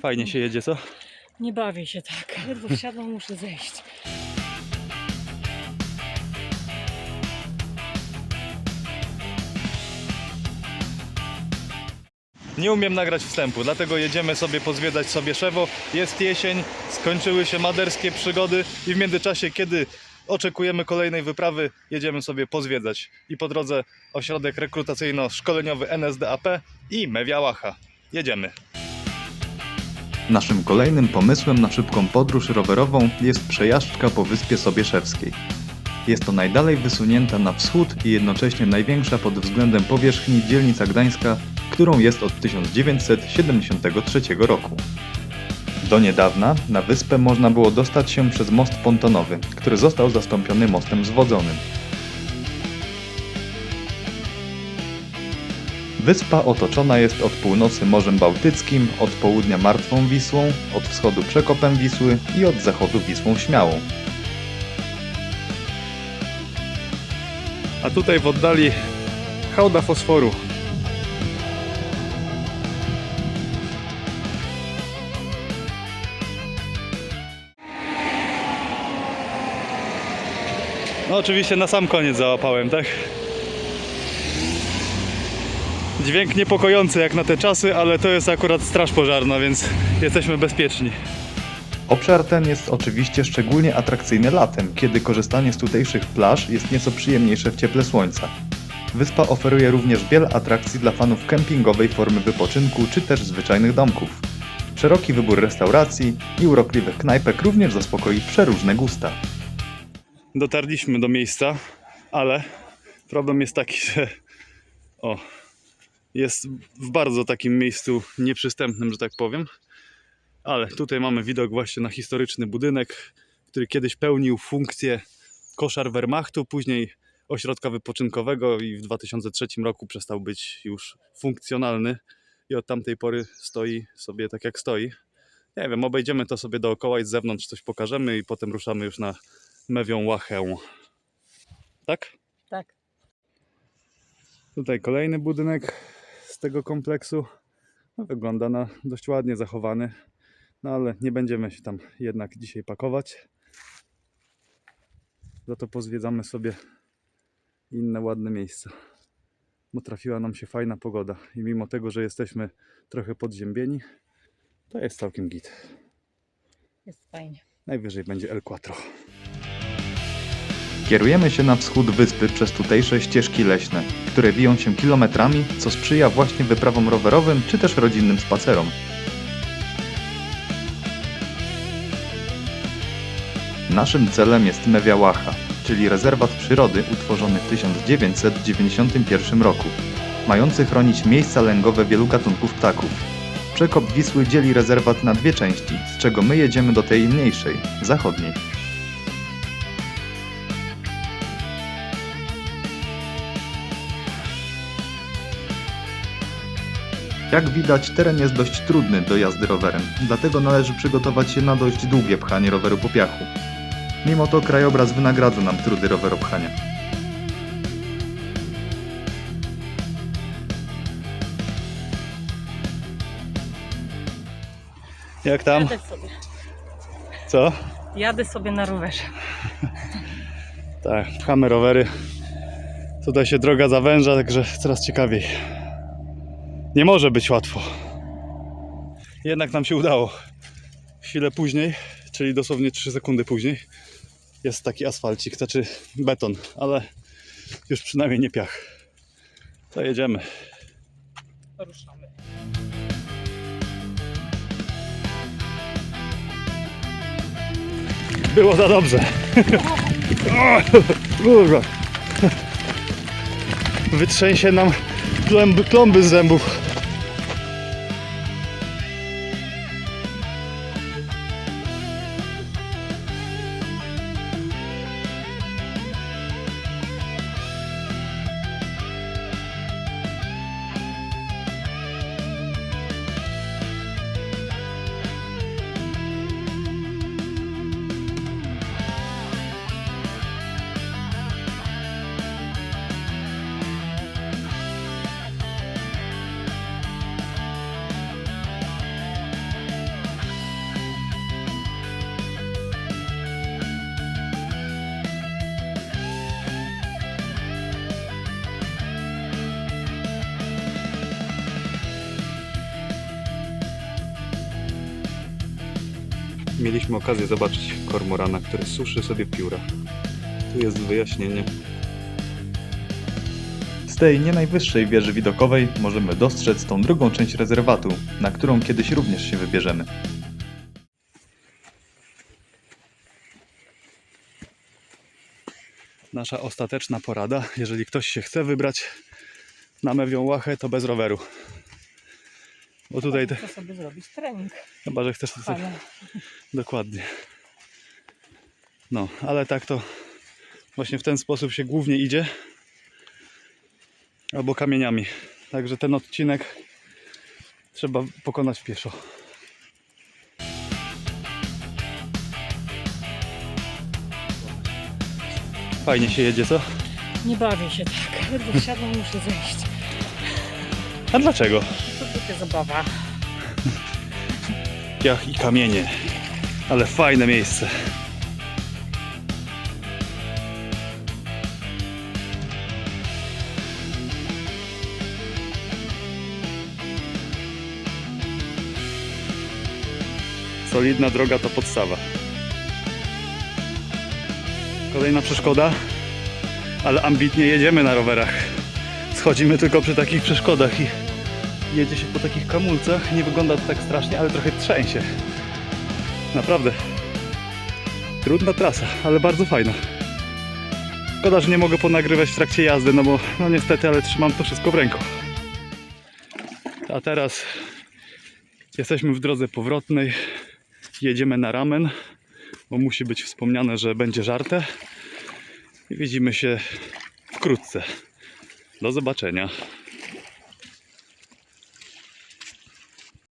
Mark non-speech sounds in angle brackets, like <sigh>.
Fajnie się jedzie, co? Nie bawię się tak. <laughs> Ledwo wsiadłam, muszę zejść. Nie umiem nagrać wstępu, dlatego jedziemy sobie pozwiedzać sobie Szewo. Jest jesień, skończyły się maderskie przygody i w międzyczasie, kiedy oczekujemy kolejnej wyprawy, jedziemy sobie pozwiedzać. I po drodze ośrodek rekrutacyjno-szkoleniowy NSDAP i Mewiałacha. Jedziemy. Naszym kolejnym pomysłem na szybką podróż rowerową jest przejażdżka po Wyspie Sobieszewskiej. Jest to najdalej wysunięta na wschód i jednocześnie największa pod względem powierzchni dzielnica Gdańska, którą jest od 1973 roku. Do niedawna na wyspę można było dostać się przez most pontonowy, który został zastąpiony mostem zwodzonym. Wyspa otoczona jest od północy Morzem Bałtyckim, od południa Martwą Wisłą, od wschodu Przekopem Wisły i od zachodu Wisłą Śmiałą. A tutaj w oddali hałda fosforu. No oczywiście na sam koniec załapałem, tak? Dźwięk niepokojący jak na te czasy, ale to jest akurat straż pożarna, więc jesteśmy bezpieczni. Obszar ten jest oczywiście szczególnie atrakcyjny latem, kiedy korzystanie z tutejszych plaż jest nieco przyjemniejsze w cieple słońca. Wyspa oferuje również wiele atrakcji dla fanów kempingowej formy wypoczynku czy też zwyczajnych domków. Szeroki wybór restauracji i urokliwych knajpek również zaspokoi przeróżne gusta. dotarliśmy do miejsca, ale problem jest taki, że o, jest w bardzo takim miejscu nieprzystępnym, że tak powiem. Ale tutaj mamy widok właśnie na historyczny budynek, który kiedyś pełnił funkcję koszar Wehrmachtu, później ośrodka wypoczynkowego i w 2003 roku przestał być już funkcjonalny i od tamtej pory stoi sobie tak jak stoi. Nie wiem, obejdziemy to sobie dookoła i z zewnątrz coś pokażemy i potem ruszamy już na Mewią Łachę. Tak? Tak. Tutaj kolejny budynek z tego kompleksu. No, wygląda na dość ładnie zachowany. No ale nie będziemy się tam jednak dzisiaj pakować. Za to pozwiedzamy sobie inne ładne miejsca. Bo trafiła nam się fajna pogoda. I mimo tego, że jesteśmy trochę podziębieni, to jest całkiem git. Jest fajnie. Najwyżej będzie El Quattro. Kierujemy się na wschód wyspy przez tutejsze ścieżki leśne, które wiją się kilometrami, co sprzyja właśnie wyprawom rowerowym czy też rodzinnym spacerom. Naszym celem jest Mewiałacha, czyli rezerwat przyrody utworzony w 1991 roku, mający chronić miejsca lęgowe wielu gatunków ptaków. Przekop Wisły dzieli rezerwat na dwie części, z czego my jedziemy do tej mniejszej, zachodniej. Jak widać, teren jest dość trudny do jazdy rowerem, dlatego należy przygotować się na dość długie pchanie roweru po piachu. Mimo to krajobraz wynagradza nam trudy roweropchania. Jak tam? Jadę sobie. Co? Jadę sobie na rowerze. Tak, pchamy rowery. Tutaj się droga zawęża, także coraz ciekawiej. Nie może być łatwo. Jednak nam się udało. Chwilę później, czyli dosłownie 3 sekundy później, jest taki asfalcik, znaczy beton, ale już przynajmniej nie piach. To jedziemy. Ruszamy. Było za dobrze. <laughs> Kurwa. Wytrzęsie nam plomby, plomby z zębów. Mieliśmy okazję zobaczyć kormorana, który suszy sobie pióra. Tu jest wyjaśnienie. Z tej nie najwyższej wieży widokowej możemy dostrzec tą drugą część rezerwatu, na którą kiedyś również się wybierzemy. Nasza ostateczna porada. Jeżeli ktoś się chce wybrać na Mewią Łachę, to bez roweru. Bo tutaj, te, Chcę sobie zrobić trening. chyba że chcesz to sobie Dokładnie. No, ale tak to właśnie w ten sposób się głównie idzie. Albo kamieniami. Także ten odcinek trzeba pokonać pieszo. Fajnie się jedzie, co? nie bawię się tak. Ledwo wsiadłam, muszę zejść. A dlaczego? To tylko zabawa. Piach i kamienie. Ale fajne miejsce. Solidna droga to podstawa. Kolejna przeszkoda, ale ambitnie jedziemy na rowerach. Schodzimy tylko przy takich przeszkodach i jedzie się po takich kamulcach. Nie wygląda to tak strasznie, ale trochę trzęsie. Naprawdę. Trudna trasa, ale bardzo fajna. Szkoda, że nie mogę ponagrywać w trakcie jazdy, no bo no niestety, ale trzymam to wszystko w ręku. A teraz jesteśmy w drodze powrotnej. Jedziemy na ramen, bo musi być wspomniane, że będzie żarte. I widzimy się wkrótce. Do zobaczenia.